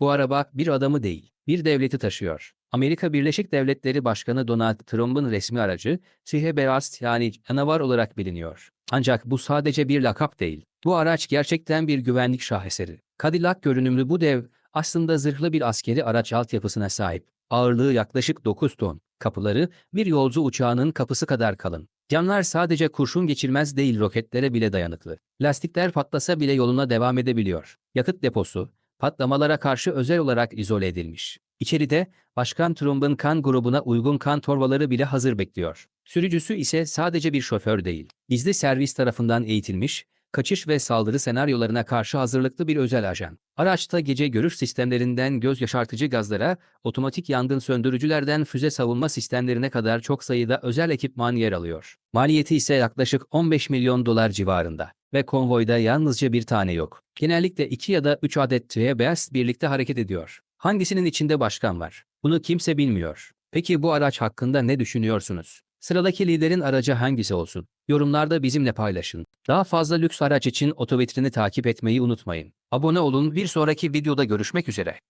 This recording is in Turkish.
Bu araba bir adamı değil, bir devleti taşıyor. Amerika Birleşik Devletleri Başkanı Donald Trump'ın resmi aracı, Siheberast yani canavar olarak biliniyor. Ancak bu sadece bir lakap değil. Bu araç gerçekten bir güvenlik şaheseri. Cadillac görünümlü bu dev, aslında zırhlı bir askeri araç altyapısına sahip. Ağırlığı yaklaşık 9 ton. Kapıları bir yolcu uçağının kapısı kadar kalın. Camlar sadece kurşun geçirmez değil roketlere bile dayanıklı. Lastikler patlasa bile yoluna devam edebiliyor. Yakıt deposu, patlamalara karşı özel olarak izole edilmiş. İçeride Başkan Trump'ın kan grubuna uygun kan torbaları bile hazır bekliyor. Sürücüsü ise sadece bir şoför değil. Gizli servis tarafından eğitilmiş, kaçış ve saldırı senaryolarına karşı hazırlıklı bir özel ajan. Araçta gece görüş sistemlerinden göz yaşartıcı gazlara, otomatik yangın söndürücülerden füze savunma sistemlerine kadar çok sayıda özel ekipman yer alıyor. Maliyeti ise yaklaşık 15 milyon dolar civarında ve konvoyda yalnızca bir tane yok. Genellikle 2 ya da 3 adet TBS birlikte hareket ediyor. Hangisinin içinde başkan var? Bunu kimse bilmiyor. Peki bu araç hakkında ne düşünüyorsunuz? Sıradaki liderin aracı hangisi olsun? Yorumlarda bizimle paylaşın. Daha fazla lüks araç için otovitrini takip etmeyi unutmayın. Abone olun bir sonraki videoda görüşmek üzere.